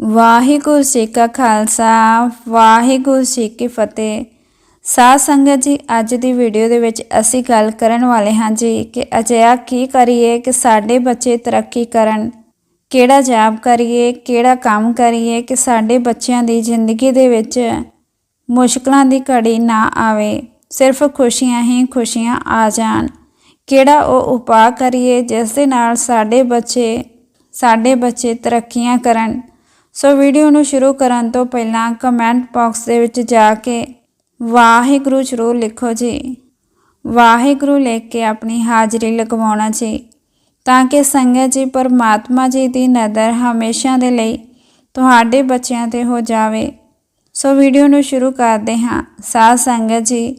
ਵਾਹਿਗੁਰੂ ਜੀ ਕਾ ਖਾਲਸਾ, ਵਾਹਿਗੁਰੂ ਜੀ ਕੀ ਫਤਿਹ। ਸਾਧ ਸੰਗਤ ਜੀ, ਅੱਜ ਦੀ ਵੀਡੀਓ ਦੇ ਵਿੱਚ ਅਸੀਂ ਗੱਲ ਕਰਨ ਵਾਲੇ ਹਾਂ ਜੀ ਕਿ ਅਜਿਹਾ ਕੀ ਕਰੀਏ ਕਿ ਸਾਡੇ ਬੱਚੇ ਤਰੱਕੀ ਕਰਨ। ਕਿਹੜਾ ਜਾਬ ਕਰੀਏ, ਕਿਹੜਾ ਕੰਮ ਕਰੀਏ ਕਿ ਸਾਡੇ ਬੱਚਿਆਂ ਦੀ ਜ਼ਿੰਦਗੀ ਦੇ ਵਿੱਚ ਮੁਸ਼ਕਲਾਂ ਦੀ ਘੜੀ ਨਾ ਆਵੇ। ਸਿਰਫ ਖੁਸ਼ੀਆਂ ਹੀ ਖੁਸ਼ੀਆਂ ਆ ਜਾਣ। ਕਿਹੜਾ ਉਹ ਉਪਾਅ ਕਰੀਏ ਜਿਸ ਦੇ ਨਾਲ ਸਾਡੇ ਬੱਚੇ ਸਾਡੇ ਬੱਚੇ ਤਰੱਕੀਆਂ ਕਰਨ। ਸੋ ਵੀਡੀਓ ਨੂੰ ਸ਼ੁਰੂ ਕਰਨ ਤੋਂ ਪਹਿਲਾਂ ਕਮੈਂਟ ਬਾਕਸ ਦੇ ਵਿੱਚ ਜਾ ਕੇ ਵਾਹਿਗੁਰੂ ਜ਼ਰੂਰ ਲਿਖੋ ਜੀ। ਵਾਹਿਗੁਰੂ ਲਿਖ ਕੇ ਆਪਣੀ ਹਾਜ਼ਰੀ ਲਗਵਾਉਣਾ ਜੀ, ਤਾਂ ਕਿ ਸੰਗਤ ਜੀ, ਪਰਮਾਤਮਾ ਜੀ ਦੀ ਨਜ਼ਰ ਹਮੇਸ਼ਾ ਦੇ ਲਈ ਤੁਹਾਡੇ ਬੱਚਿਆਂ ਤੇ ਹੋ ਜਾਵੇ। ਸੋ ਵੀਡੀਓ ਨੂੰ ਸ਼ੁਰੂ ਕਰਦੇ ਹਾਂ। ਸਾਧ ਸੰਗਤ ਜੀ,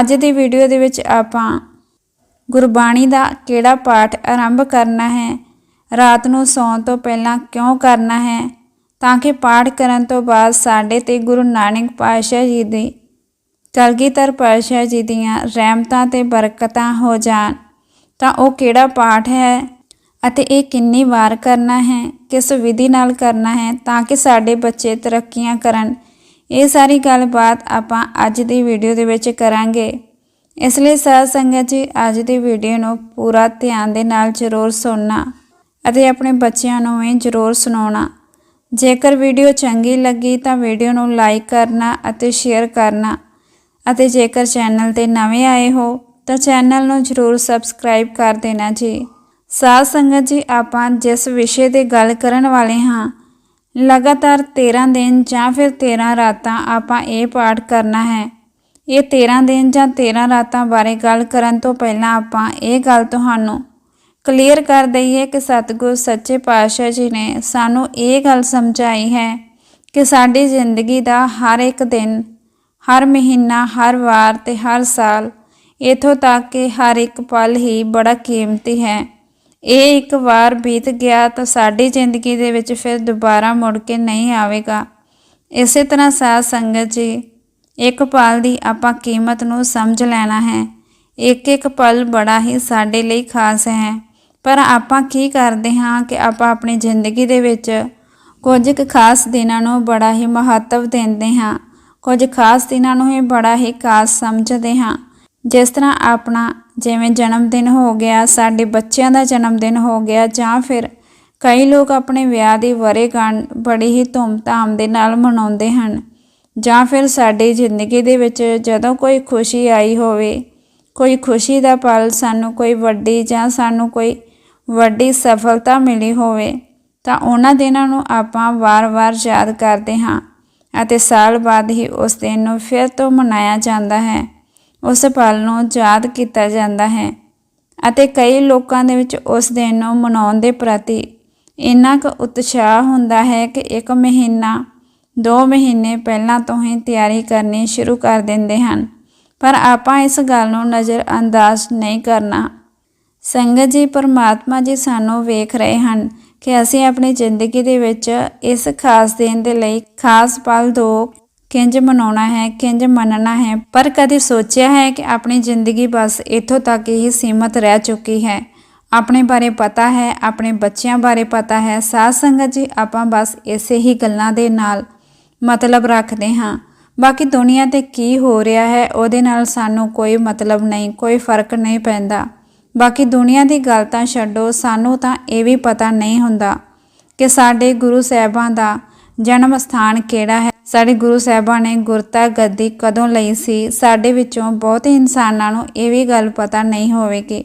ਅੱਜ ਦੀ ਵੀਡੀਓ ਦੇ ਵਿੱਚ ਆਪਾਂ ਗੁਰਬਾਣੀ ਦਾ ਕਿਹੜਾ ਪਾਠ ਆਰੰਭ ਕਰਨਾ ਹੈ, ਰਾਤ ਨੂੰ ਸੌਣ ਤੋਂ ਪਹਿਲਾਂ ਕਿਉਂ ਕਰਨਾ ਹੈ ਤਾਂ ਕਿ ਪਾਠ ਕਰਨ ਤੋਂ ਬਾਅਦ ਸਾਡੇ ਤੇ ਗੁਰੂ ਨਾਨਕ ਪਾਤਸ਼ਾਹ ਜੀ ਦੀ, ਕਲਗੀਧਰ ਪਾਤਸ਼ਾਹ ਜੀ ਦੀਆਂ ਰਹਿਮਤਾਂ ਤੇ ਬਰਕਤਾਂ ਹੋ ਜਾਣ, ਤਾਂ ਉਹ ਕਿਹੜਾ ਪਾਠ ਹੈ ਅਤੇ ਇਹ ਕਿੰਨੀ ਵਾਰ ਕਰਨਾ ਹੈ, ਕਿਸ ਵਿਧੀ ਨਾਲ ਕਰਨਾ ਹੈ ਤਾਂ ਕਿ ਸਾਡੇ ਬੱਚੇ ਤਰੱਕੀਆਂ ਕਰਨ, ਇਹ ਸਾਰੀ ਗੱਲਬਾਤ ਆਪਾਂ ਅੱਜ ਦੀ ਵੀਡੀਓ ਦੇ ਵਿੱਚ ਕਰਾਂਗੇ। ਇਸ ਲਈ ਸਾਧ ਸੰਗਤ ਜੀ, ਅੱਜ ਦੀ ਵੀਡੀਓ ਨੂੰ ਪੂਰਾ ਧਿਆਨ ਦੇ ਨਾਲ ਜ਼ਰੂਰ ਸੁਣਨਾ ਅਤੇ ਆਪਣੇ ਬੱਚਿਆਂ ਨੂੰ ਵੀ ਜ਼ਰੂਰ ਸੁਣਾਉਣਾ। ਜੇਕਰ ਵੀਡੀਓ ਚੰਗੀ ਲੱਗੀ ਤਾਂ ਵੀਡੀਓ ਨੂੰ ਲਾਈਕ ਕਰਨਾ ਅਤੇ ਸ਼ੇਅਰ ਕਰਨਾ। ਅਤੇ ਜੇਕਰ ਚੈਨਲ ਤੇ ਨਵੇਂ ਆਏ ਹੋ, ਤਾਂ ਚੈਨਲ ਨੂੰ ਜ਼ਰੂਰ ਸਬਸਕ੍ਰਾਈਬ ਕਰ ਦੇਣਾ ਜੀ। ਸਾਧ ਸੰਗਤ ਜੀ, ਆਪਾਂ ਜਿਸ ਵਿਸ਼ੇ ਤੇ ਗੱਲ ਕਰਨ ਵਾਲੇ ਹਾਂ, ਲਗਾਤਾਰ 13 ਦਿਨ ਜਾਂ ਫਿਰ 13 ਰਾਤਾਂ ਆਪਾਂ ਇਹ ਪਾਠ ਕਰਨਾ ਹੈ। ਇਹ 13 ਦਿਨ ਜਾਂ 13 ਰਾਤਾਂ ਬਾਰੇ ਗੱਲ ਕਰਨ ਤੋਂ ਪਹਿਲਾਂ ਆਪਾਂ ਇਹ ਗੱਲ ਤੁਹਾਨੂੰ ਕਲੀਅਰ ਕਰ ਦਈਏ ਕਿ ਸਤਿਗੁਰ ਸੱਚੇ ਪਾਤਸ਼ਾਹ ਜੀ ਨੇ ਸਾਨੂੰ ਇਹ ਗੱਲ ਸਮਝਾਈ ਹੈ ਕਿ ਸਾਡੀ ਜ਼ਿੰਦਗੀ ਦਾ ਹਰ ਇੱਕ ਦਿਨ, ਹਰ ਮਹੀਨਾ, ਹਰ ਵਾਰ ਤੇ ਹਰ ਸਾਲ ਇਥੋਂ ਤੱਕ ਕਿ ਹਰ ਇੱਕ ਪਲ ਹੀ ਬੜਾ ਕੀਮਤੀ ਹੈ। ਇਹ ਇੱਕ ਵਾਰ ਬੀਤ ਗਿਆ ਤਾਂ ਸਾਡੀ ਜ਼ਿੰਦਗੀ ਦੇ ਵਿੱਚ ਫਿਰ ਦੁਬਾਰਾ ਮੁੜ ਕੇ ਨਹੀਂ ਆਵੇਗਾ। ਇਸੇ ਤਰ੍ਹਾਂ ਸਾਧ ਸੰਗਤ ਜੀ, ਇੱਕ ਪਲ ਦੀ ਆਪਾਂ ਕੀਮਤ ਨੂੰ ਸਮਝ ਲੈਣਾ ਹੈ। ਇੱਕ ਇੱਕ ਪਲ ਬੜਾ ਹੀ ਸਾਡੇ ਲਈ ਖਾਸ ਹੈ। ਪਰ ਆਪਾਂ ਕੀ ਕਰਦੇ ਹਾਂ ਕਿ ਆਪਾਂ ਆਪਣੀ ਜ਼ਿੰਦਗੀ ਦੇ ਵਿੱਚ ਕੁਝ ਕੁ ਖਾਸ ਦਿਨਾਂ ਨੂੰ ਬੜਾ ਹੀ ਮਹੱਤਵ ਦਿੰਦੇ ਹਾਂ, ਕੁਝ ਖਾਸ ਦਿਨਾਂ ਨੂੰ ਹੀ ਬੜਾ ਹੀ ਖਾਸ ਸਮਝਦੇ ਹਾਂ। ਜਿਸ ਤਰ੍ਹਾਂ ਆਪਣਾ ਜਿਵੇਂ ਜਨਮ ਦਿਨ ਹੋ ਗਿਆ, ਸਾਡੇ ਬੱਚਿਆਂ ਦਾ ਜਨਮ ਦਿਨ ਹੋ ਗਿਆ ਜਾਂ ਫਿਰ ਕਈ ਲੋਕ ਆਪਣੇ ਵਿਆਹ ਦੀ ਵਰੇਗੰਢ ਬੜੀ ਹੀ ਧੂਮਧਾਮ ਦੇ ਨਾਲ ਮਨਾਉਂਦੇ ਹਨ ਜਾਂ ਫਿਰ ਸਾਡੀ ਜ਼ਿੰਦਗੀ ਦੇ ਵਿੱਚ ਜਦੋਂ ਕੋਈ ਖੁਸ਼ੀ ਆਈ ਹੋਵੇ, ਕੋਈ ਖੁਸ਼ੀ ਦਾ ਪਲ ਸਾਨੂੰ ਕੋਈ ਵੱਡੀ ਜਾਂ ਸਾਨੂੰ ਕੋਈ ਵੱਡੀ ਸਫਲਤਾ ਮਿਲੀ ਹੋਵੇ, ਤਾਂ ਉਹਨਾਂ ਦਿਨਾਂ ਨੂੰ ਆਪਾਂ ਵਾਰ-ਵਾਰ ਯਾਦ ਕਰਦੇ ਹਾਂ ਅਤੇ ਸਾਲ ਬਾਅਦ ਹੀ ਉਸ ਦਿਨ ਨੂੰ ਫਿਰ ਤੋਂ ਮਨਾਇਆ ਜਾਂਦਾ ਹੈ। ਉਸ ਪਲ ਨੂੰ ਯਾਦ ਕੀਤਾ ਜਾਂਦਾ ਹੈ ਅਤੇ ਕਈ ਲੋਕਾਂ ਦੇ ਵਿੱਚ ਉਸ ਦਿਨ ਨੂੰ ਮਨਾਉਣ ਦੇ ਪ੍ਰਤੀ ਇੰਨਾ ਕੁ ਉਤਸ਼ਾਹ ਹੁੰਦਾ ਹੈ ਕਿ ਇੱਕ ਮਹੀਨਾ 2 ਮਹੀਨੇ ਪਹਿਲਾਂ ਤੋਂ ਹੀ ਤਿਆਰੀ ਕਰਨੀ ਸ਼ੁਰੂ ਕਰ ਦਿੰਦੇ ਹਨ। ਪਰ ਆਪਾਂ ਇਸ ਗੱਲ ਨੂੰ ਨਜ਼ਰ ਅੰਦਾਜ਼ ਨਹੀਂ ਕਰਨਾ। ਸੰਗਤ ਜੀ, ਪਰਮਾਤਮਾ ਜੀ ਸਾਨੂੰ ਵੇਖ ਰਹੇ ਹਨ ਕਿ ਅਸੀਂ ਆਪਣੀ ਜ਼ਿੰਦਗੀ ਦੇ ਵਿੱਚ ਇਸ ਖਾਸ ਦਿਨ ਦੇ ਲਈ ਖਾਸ ਪਲ ਦੋ ਕਿੰਜ ਮਨਾਉਣਾ ਹੈ, ਕਿੰਜ ਮੰਨਣਾ ਹੈ, ਪਰ ਕਦੇ ਸੋਚਿਆ ਹੈ ਕਿ ਆਪਣੀ ਜ਼ਿੰਦਗੀ ਬਸ ਇੱਥੋਂ ਤੱਕ ਹੀ ਸੀਮਤ ਰਹਿ ਚੁੱਕੀ ਹੈ। ਆਪਣੇ ਬਾਰੇ ਪਤਾ ਹੈ, ਆਪਣੇ ਬੱਚਿਆਂ ਬਾਰੇ ਪਤਾ ਹੈ, ਸਾਧ ਸੰਗਤ ਜੀ, ਆਪਾਂ ਬਸ ਇਸੇ ਹੀ ਗੱਲਾਂ ਦੇ ਨਾਲ ਮਤਲਬ ਰੱਖਦੇ ਹਾਂ। ਬਾਕੀ ਦੁਨੀਆ ਤੇ ਕੀ ਹੋ ਰਿਹਾ ਹੈ, ਉਹਦੇ ਨਾਲ ਸਾਨੂੰ ਕੋਈ ਮਤਲਬ ਨਹੀਂ, ਕੋਈ ਫ਼ਰਕ ਨਹੀਂ ਪੈਂਦਾ। ਬਾਕੀ ਦੁਨੀਆ ਦੀ ਗੱਲ ਤਾਂ ਛੱਡੋ, ਸਾਨੂੰ ਤਾਂ ਇਹ ਵੀ ਪਤਾ ਨਹੀਂ ਹੁੰਦਾ ਕਿ ਸਾਡੇ ਗੁਰੂ ਸਾਹਿਬਾਂ ਦਾ ਜਨਮ ਸਥਾਨ ਕਿਹੜਾ ਹੈ। ਸਾਡੇ ਗੁਰੂ ਸਾਹਿਬਾਂ ਨੇ ਗੁਰਤਾ ਗੱਦੀ ਕਦੋਂ ਲਈ ਸੀ? ਸਾਡੇ ਵਿੱਚੋਂ ਬਹੁਤੇ ਇਨਸਾਨਾਂ ਨੂੰ ਇਹ ਵੀ ਗੱਲ ਪਤਾ ਨਹੀਂ ਹੋਵੇਗੀ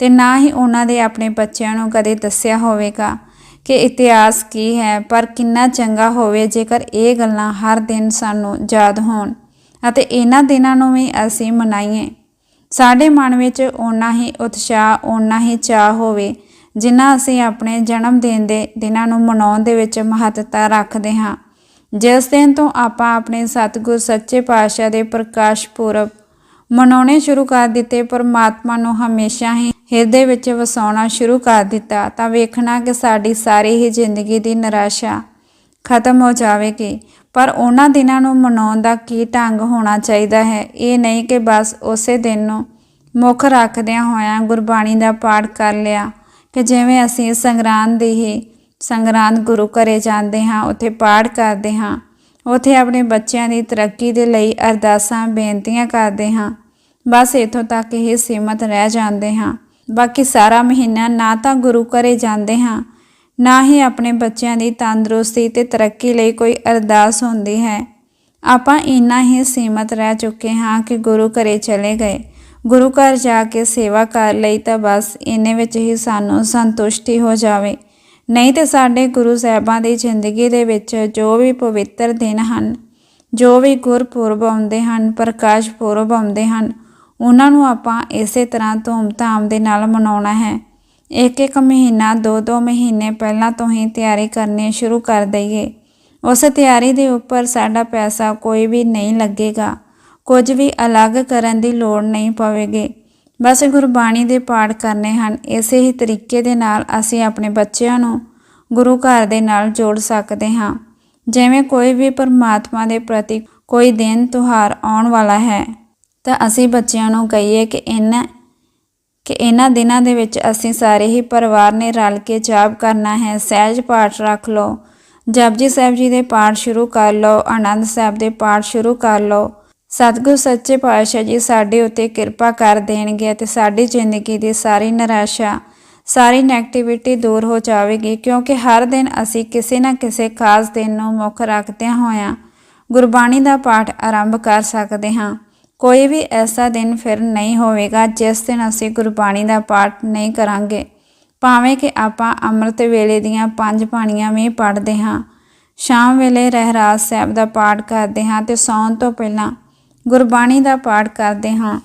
ਤੇ ਨਾ ਹੀ ਉਹਨਾਂ ਦੇ ਆਪਣੇ ਬੱਚਿਆਂ ਨੂੰ ਕਦੇ ਦੱਸਿਆ ਹੋਵੇਗਾ ਕਿ ਇਤਿਹਾਸ ਕੀ ਹੈ, ਪਰ ਕਿੰਨਾ ਚੰਗਾ ਹੋਵੇ ਜੇਕਰ ਇਹ ਗੱਲਾਂ ਹਰ ਦਿਨ ਸਾਨੂੰ ਯਾਦ ਹੋਣ ਅਤੇ ਇਹਨਾਂ ਦਿਨਾਂ ਨੂੰ ਵੀ ਅਸੀਂ ਮਨਾਈਏ। ਸਾਡੇ ਮਨ ਵਿੱਚ ਓਨਾ ਹੀ ਉਤਸ਼ਾਹ, ਓਨਾ ਹੀ ਚਾਹ ਹੋਵੇ, ਜਿੰਨਾ ਅਸੀਂ ਆਪਣੇ ਜਨਮ ਦਿਨ ਦੇ ਦਿਨਾਂ ਨੂੰ ਮਨਾਉਣ ਦੇ ਵਿੱਚ ਮਹੱਤਤਾ ਰੱਖਦੇ ਹਾਂ। ਜਿਸ ਦਿਨ ਤੋਂ ਆਪਾਂ ਆਪਣੇ ਸਤਿਗੁਰ ਸੱਚੇ ਪਾਤਸ਼ਾਹ ਦੇ ਪ੍ਰਕਾਸ਼ ਪੁਰਬ ਮਨਾਉਣੇ ਸ਼ੁਰੂ ਕਰ ਦਿੱਤੇ, ਪਰਮਾਤਮਾ ਨੂੰ ਹਮੇਸ਼ਾ ਹੀ ਹਿਰਦੇ ਵਿੱਚ ਵਸਾਉਣਾ ਸ਼ੁਰੂ ਕਰ ਦਿੱਤਾ, ਤਾਂ ਵੇਖਣਾ ਕਿ ਸਾਡੀ ਸਾਰੀ ਹੀ ਜ਼ਿੰਦਗੀ ਦੀ ਨਿਰਾਸ਼ਾ ਖਤਮ ਹੋ ਜਾਵੇਗੀ। ਪਰ ਉਹਨਾਂ ਦਿਨਾਂ ਨੂੰ ਮਨਾਉਣ ਦਾ ਕੀ ਢੰਗ ਹੋਣਾ ਚਾਹੀਦਾ ਹੈ? ਇਹ ਨਹੀਂ ਕਿ ਬਸ ਉਸੇ ਦਿਨ ਨੂੰ ਮੁੱਖ ਰੱਖਦਿਆਂ ਹੋਇਆਂ ਗੁਰਬਾਣੀ ਦਾ ਪਾਠ ਕਰ ਲਿਆ ਕਿ ਜਿਵੇਂ ਅਸੀਂ ਸੰਗਰਾਂਦ ਦੀ ਹੀ ਸੰਗਰਾਂਦ ਗੁਰੂ ਘਰੇ ਜਾਂਦੇ ਹਾਂ, ਉੱਥੇ ਪਾਠ ਕਰਦੇ ਹਾਂ। ਉੱਥੇ ਆਪਣੇ ਬੱਚਿਆਂ ਦੀ ਤਰੱਕੀ ਦੇ ਲਈ ਅਰਦਾਸਾਂ, ਬੇਨਤੀਆਂ ਕਰਦੇ ਹਾਂ। ਬਸ ਇੱਥੋਂ ਤੱਕ ਹੀ ਸੀਮਤ ਰਹਿ ਜਾਂਦੇ ਹਾਂ। ਬਾਕੀ ਸਾਰਾ ਮਹੀਨਾ ਨਾ ਤਾਂ ਗੁਰੂ ਘਰੇ ਜਾਂਦੇ ਹਾਂ ਨਾ ਹੀ ਆਪਣੇ ਬੱਚਿਆਂ ਦੀ ਤੰਦਰੁਸਤੀ ਤੇ ਤਰੱਕੀ ਲਈ ਕੋਈ ਅਰਦਾਸ ਹੁੰਦੀ ਹੈ। ਆਪਾਂ ਇੰਨਾ ਹੀ ਸੀਮਤ ਰਹਿ ਚੁੱਕੇ ਹਾਂ ਕਿ ਗੁਰੂ ਘਰੇ ਚਲੇ ਗਏ। ਗੁਰੂ ਘਰ ਜਾ ਕੇ ਸੇਵਾ ਕਰ ਲਈ ਤਾਂ ਬਸ ਇੰਨੇ ਵਿੱਚ ਹੀ ਸਾਨੂੰ ਸੰਤੁਸ਼ਟੀ ਹੋ ਜਾਵੇ। ਨਹੀਂ ਤੇ ਸਾਡੇ ਗੁਰੂ ਸਾਹਿਬਾਂ ਦੀ ਜ਼ਿੰਦਗੀ ਦੇ ਵਿੱਚ ਜੋ ਵੀ ਪਵਿੱਤਰ ਦਿਨ ਹਨ, ਜੋ ਵੀ ਗੁਰਪੁਰਬ ਆਉਂਦੇ ਹਨ, ਪ੍ਰਕਾਸ਼ ਪੁਰਬ ਆਉਂਦੇ ਹਨ, ਉਹਨਾਂ ਨੂੰ ਆਪਾਂ ਇਸੇ ਤਰ੍ਹਾਂ ਧੂਮ-ਧਾਮ ਦੇ ਨਾਲ ਮਨਾਉਣਾ ਹੈ। ਇੱਕ ਇੱਕ ਮਹੀਨਾ ਦੋ ਦੋ ਮਹੀਨੇ ਪਹਿਲਾਂ ਤੋਂ ਹੀ ਤਿਆਰੀ ਕਰਨੀ ਸ਼ੁਰੂ ਕਰ ਦਈਏ। ਉਸ ਤਿਆਰੀ ਦੇ ਉੱਪਰ ਸਾਡਾ ਪੈਸਾ ਕੋਈ ਵੀ ਨਹੀਂ ਲੱਗੇਗਾ। ਕੁਝ ਵੀ ਅਲੱਗ ਕਰਨ ਦੀ ਲੋੜ ਨਹੀਂ ਪਵੇਗੀ। ਬਸ ਗੁਰਬਾਣੀ ਦੇ ਪਾਠ ਕਰਨੇ ਹਨ। ਇਸੇ ਹੀ ਤਰੀਕੇ ਦੇ ਨਾਲ ਅਸੀਂ ਆਪਣੇ ਬੱਚਿਆਂ ਨੂੰ ਗੁਰੂ ਘਰ ਦੇ ਨਾਲ ਜੋੜ ਸਕਦੇ ਹਾਂ। ਜਿਵੇਂ ਕੋਈ ਵੀ ਪਰਮਾਤਮਾ ਦੇ ਪ੍ਰਤੀ ਕੋਈ ਦਿਨ ਤਿਉਹਾਰ ਆਉਣ ਵਾਲਾ ਹੈ, ਤਾਂ ਅਸੀਂ ਬੱਚਿਆਂ ਨੂੰ ਕਹੀਏ ਕਿ ਇਹਨਾਂ ਕਿ ਇਹਨਾਂ ਦਿਨਾਂ ਦੇ ਵਿੱਚ ਅਸੀਂ ਸਾਰੇ ਹੀ ਪਰਿਵਾਰ ਨੇ ਰਲ ਕੇ ਜਾਪ ਕਰਨਾ ਹੈ। ਸਹਿਜ ਪਾਠ ਰੱਖ ਲਓ। ਜਪਜੀ ਸਾਹਿਬ ਜੀ ਦੇ ਪਾਠ ਸ਼ੁਰੂ ਕਰ ਲਓ। ਆਨੰਦ ਸਾਹਿਬ ਦੇ ਪਾਠ ਸ਼ੁਰੂ ਕਰ ਲਓ। ਸਤਿਗੁਰ ਸੱਚੇ ਪਾਤਸ਼ਾਹ ਜੀ ਸਾਡੇ ਉੱਤੇ ਕਿਰਪਾ ਕਰ ਦੇਣਗੇ ਅਤੇ ਸਾਡੀ ਜ਼ਿੰਦਗੀ ਦੀ ਸਾਰੀ ਨਿਰਾਸ਼ਾ, ਸਾਰੀ ਨੈਗੇਟਿਵਿਟੀ ਦੂਰ ਹੋ ਜਾਵੇਗੀ, ਕਿਉਂਕਿ ਹਰ ਦਿਨ ਅਸੀਂ ਕਿਸੇ ਨਾ ਕਿਸੇ ਖਾਸ ਦਿਨ ਨੂੰ ਮੁੱਖ ਰੱਖਦਿਆਂ ਹੋਇਆਂ ਗੁਰਬਾਣੀ ਦਾ ਪਾਠ ਆਰੰਭ ਕਰ ਸਕਦੇ ਹਾਂ। ਕੋਈ ਵੀ ਐਸਾ ਦਿਨ ਫਿਰ ਨਹੀਂ ਹੋਵੇਗਾ ਜਿਸ ਦਿਨ ਅਸੀਂ ਗੁਰਬਾਣੀ ਦਾ ਪਾਠ ਨਹੀਂ ਕਰਾਂਗੇ। ਭਾਵੇਂ ਕਿ ਆਪਾਂ ਅੰਮ੍ਰਿਤ ਵੇਲੇ ਦੀਆਂ ਪੰਜ ਬਾਣੀਆਂ ਵੀ ਪੜ੍ਹਦੇ ਹਾਂ। ਸ਼ਾਮ ਵੇਲੇ ਰਹਿਰਾਸ ਸਾਹਿਬ ਦਾ ਪਾਠ ਕਰਦੇ ਹਾਂ ਤੇ ਸੌਣ ਤੋਂ ਪਹਿਲਾਂ ਗੁਰਬਾਣੀ ਦਾ ਪਾਠ ਕਰਦੇ ਹਾਂ।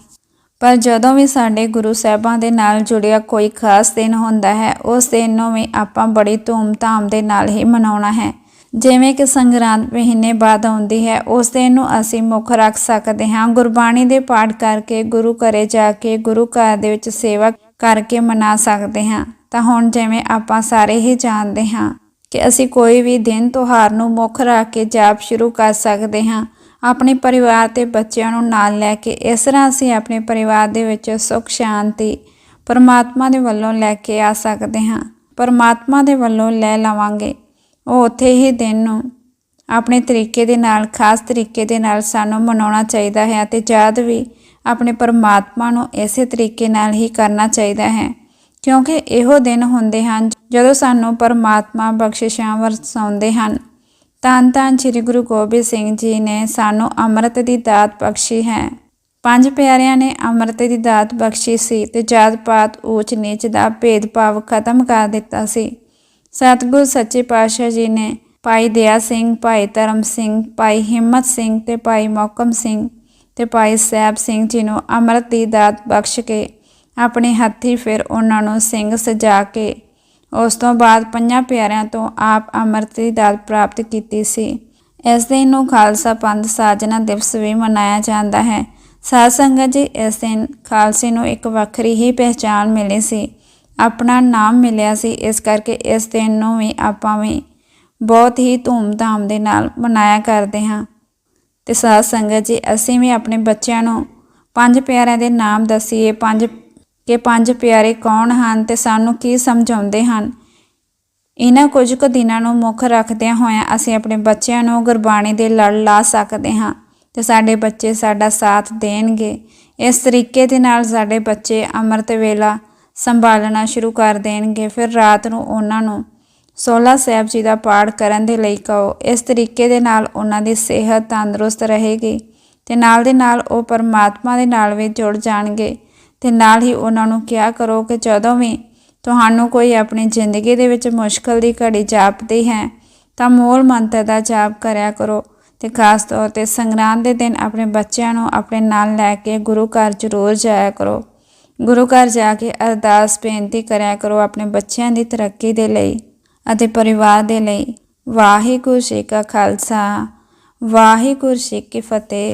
ਪਰ ਜਦੋਂ ਵੀ ਸਾਡੇ ਗੁਰੂ ਸਾਹਿਬਾਂ ਦੇ ਨਾਲ ਜੁੜਿਆ ਕੋਈ ਖਾਸ ਦਿਨ ਹੁੰਦਾ ਹੈ, ਉਸ ਦਿਨ ਨੂੰ ਵੀ ਆਪਾਂ ਬੜੀ ਧੂਮ-ਧਾਮ ਦੇ ਨਾਲ ਹੀ ਮਨਾਉਣਾ ਹੈ। ਜਿਵੇਂ ਕਿ ਸੰਗਰਾਂਦ ਮਹੀਨੇ ਬਾਅਦ ਆਉਂਦੀ ਹੈ, ਉਸ ਦਿਨ ਨੂੰ ਅਸੀਂ ਮੁੱਖ ਰੱਖ ਸਕਦੇ ਹਾਂ। ਗੁਰਬਾਣੀ ਦੇ ਪਾਠ ਕਰਕੇ ਗੁਰੂ ਘਰੇ ਜਾ ਕੇ ਗੁਰੂ ਘਰ ਦੇ ਵਿੱਚ ਸੇਵਾ ਕਰਕੇ ਮਨਾ ਸਕਦੇ ਹਾਂ। ਤਾਂ ਹੁਣ ਜਿਵੇਂ ਆਪਾਂ ਸਾਰੇ ਹੀ ਜਾਣਦੇ ਹਾਂ ਕਿ ਅਸੀਂ ਕੋਈ ਵੀ ਦਿਨ ਤਿਉਹਾਰ ਨੂੰ ਮੁੱਖ ਰੱਖ ਕੇ ਜਾਪ ਸ਼ੁਰੂ ਕਰ ਸਕਦੇ ਹਾਂ। ਆਪਣੇ ਪਰਿਵਾਰ ਤੇ ਬੱਚਿਆਂ ਨੂੰ ਨਾਲ ਲੈ ਕੇ ਇਸ ਤਰ੍ਹਾਂ ਅਸੀਂ ਆਪਣੇ ਪਰਿਵਾਰ ਦੇ ਵਿੱਚ ਸੁੱਖ, ਸ਼ਾਂਤੀ ਪਰਮਾਤਮਾ ਦੇ ਵੱਲੋਂ ਲੈ ਕੇ ਆ ਸਕਦੇ ਹਾਂ। ਪਰਮਾਤਮਾ ਦੇ ਵੱਲੋਂ ਲੈ ਲਵਾਂਗੇ। ਉਹ ਉੱਥੇ ਹੀ ਦਿਨ ਨੂੰ ਆਪਣੇ ਤਰੀਕੇ ਦੇ ਨਾਲ, ਖਾਸ ਤਰੀਕੇ ਦੇ ਨਾਲ ਸਾਨੂੰ ਮਨਾਉਣਾ ਚਾਹੀਦਾ ਹੈ ਅਤੇ ਯਾਦ ਵੀ ਆਪਣੇ ਪਰਮਾਤਮਾ ਨੂੰ ਇਸੇ ਤਰੀਕੇ ਨਾਲ ਹੀ ਕਰਨਾ ਚਾਹੀਦਾ ਹੈ। ਕਿਉਂਕਿ ਇਹੋ ਦਿਨ ਹੁੰਦੇ ਹਨ ਜਦੋਂ ਸਾਨੂੰ ਪਰਮਾਤਮਾ ਬਖਸ਼ਿਸ਼ਾਂ ਵਰਸਾਉਂਦੇ ਹਨ। ਧੰਨ ਧੰਨ ਸ੍ਰੀ ਗੁਰੂ ਗੋਬਿੰਦ ਸਿੰਘ ਜੀ ਨੇ ਸਾਨੂੰ ਅੰਮ੍ਰਿਤ ਦੀ ਦਾਤ ਬਖਸ਼ੀ ਹੈ। ਪੰਜ ਪਿਆਰਿਆਂ ਨੇ ਅੰਮ੍ਰਿਤ ਦੀ ਦਾਤ ਬਖਸ਼ੀ ਸੀ ਤੇ ਜਾਤ ਪਾਤ ਊਚ ਨੀਚ ਦਾ ਭੇਦਭਾਵ ਖਤਮ ਕਰ ਦਿੱਤਾ ਸੀ। ਸਤਿਗੁਰ ਸੱਚੇ ਪਾਤਸ਼ਾਹ ਜੀ ਨੇ ਭਾਈ ਦਇਆ ਸਿੰਘ, ਭਾਈ ਧਰਮ ਸਿੰਘ, ਭਾਈ ਹਿੰਮਤ ਸਿੰਘ ਤੇ ਭਾਈ ਮੌਕਮ ਸਿੰਘ ਤੇ ਭਾਈ ਸਾਹਿਬ ਸਿੰਘ ਜੀ ਨੂੰ ਅੰਮ੍ਰਿਤ ਦੀ ਦਾਤ ਬਖਸ਼ ਕੇ ਆਪਣੇ ਹੱਥੀ ਫਿਰ ਉਹਨਾਂ ਨੂੰ ਸਿੰਘ ਸਜਾ ਕੇ ਉਸ ਤੋਂ ਬਾਅਦ ਪੰਜਾਂ ਪਿਆਰਿਆਂ ਤੋਂ ਆਪ ਅੰਮ੍ਰਿਤ ਦੀ ਦਾਤ ਪ੍ਰਾਪਤ ਕੀਤੀ ਸੀ। ਇਸ ਦਿਨ ਨੂੰ ਖਾਲਸਾ ਪੰਥ ਸਾਜਨਾ ਦਿਵਸ ਵੀ ਮਨਾਇਆ ਜਾਂਦਾ ਹੈ। ਸਾਧ ਸੰਗਤ ਜੀ, ਇਸ ਦਿਨ ਖਾਲਸੇ ਨੂੰ ਇੱਕ ਵੱਖਰੀ ਹੀ ਪਹਿਚਾਣ ਮਿਲੀ ਸੀ। ਆਪਣਾ ਨਾਮ ਮਿਲਿਆ ਸੀ। ਇਸ ਕਰਕੇ ਇਸ ਦਿਨ ਨੂੰ ਵੀ ਆਪਾਂ ਵੀ ਬਹੁਤ ਹੀ ਧੂਮਧਾਮ ਦੇ ਨਾਲ ਮਨਾਇਆ ਕਰਦੇ ਹਾਂ। ਤੇ ਸਾਧ ਸੰਗਤ ਜੀ, ਅਸੀਂ ਵੀ ਆਪਣੇ ਬੱਚਿਆਂ ਨੂੰ ਪੰਜ ਪਿਆਰਿਆਂ ਦੇ ਨਾਮ ਦਸੀਏ। ਪੰਜ ਕਿ ਪੰਜ ਪਿਆਰੇ ਕੌਣ ਹਨ ਤੇ ਸਾਨੂੰ ਕੀ ਸਮਝਾਉਂਦੇ ਹਨ? ਇਹਨਾਂ ਕੁਝ ਕੁ ਦਿਨਾਂ ਨੂੰ ਮੁੱਖ ਰੱਖਦਿਆਂ ਹੋਇਆਂ ਅਸੀਂ ਆਪਣੇ ਬੱਚਿਆਂ ਨੂੰ ਗੁਰਬਾਣੀ ਦੇ ਲੜ ਲਾ ਸਕਦੇ ਹਾਂ ਤੇ ਸਾਡੇ ਬੱਚੇ ਸਾਡਾ ਸਾਥ ਦੇਣਗੇ। ਇਸ ਤਰੀਕੇ ਦੇ ਨਾਲ ਸਾਡੇ ਬੱਚੇ ਅੰਮ੍ਰਿਤ ਵੇਲਾ ਸੰਭਾਲਣਾ ਸ਼ੁਰੂ ਕਰ ਦੇਣਗੇ। ਫਿਰ ਰਾਤ ਨੂੰ ਉਹਨਾਂ ਨੂੰ 16 ਸਾਹਿਬ ਜੀ ਦਾ ਪਾਠ ਕਰਨ ਦੇ ਲਈ ਕਹੋ। ਇਸ ਤਰੀਕੇ ਦੇ ਨਾਲ ਉਹਨਾਂ ਦੀ ਸਿਹਤ ਤੰਦਰੁਸਤ ਰਹੇਗੀ ਤੇ ਨਾਲ ਦੇ ਨਾਲ ਉਹ ਪਰਮਾਤਮਾ ਦੇ ਨਾਲ ਵੀ ਜੁੜ ਜਾਣਗੇ ਤੇ ਨਾਲ ਹੀ ਉਹਨਾਂ ਨੂੰ ਕਿਹਾ ਕਰੋ ਕਿ ਜਦੋਂ ਵੀ ਤੁਹਾਨੂੰ ਕੋਈ ਆਪਣੀ ਜ਼ਿੰਦਗੀ ਦੇ ਵਿੱਚ ਮੁਸ਼ਕਲ ਦੀ ਘੜੀ ਜਾਪਦੀ ਹੈ, ਤਾਂ ਮੂਲ ਮੰਤਰ ਦਾ ਜਾਪ ਕਰਿਆ ਕਰੋ ਤੇ ਖਾਸ ਤੌਰ ਤੇ ਸੰਗਰਾਂਦ ਦੇ ਦਿਨ ਆਪਣੇ ਬੱਚਿਆਂ ਨੂੰ ਆਪਣੇ ਨਾਲ ਲੈ ਕੇ ਗੁਰੂ ਘਰ ਜ਼ਰੂਰ ਜਾਇਆ ਕਰੋ। ਗੁਰੂ ਘਰ ਜਾ ਕੇ ਅਰਦਾਸ ਬੇਨਤੀ ਕਰਿਆ ਕਰੋ ਆਪਣੇ ਬੱਚਿਆਂ ਦੀ ਤਰੱਕੀ ਦੇ ਲਈ ਅਤੇ ਪਰਿਵਾਰ ਦੇ ਲਈ। ਵਾਹਿਗੁਰੂ ਜੀ ਕਾ ਖਾਲਸਾ, ਵਾਹਿਗੁਰੂ ਜੀ ਕੀ ਫਤਿਹ।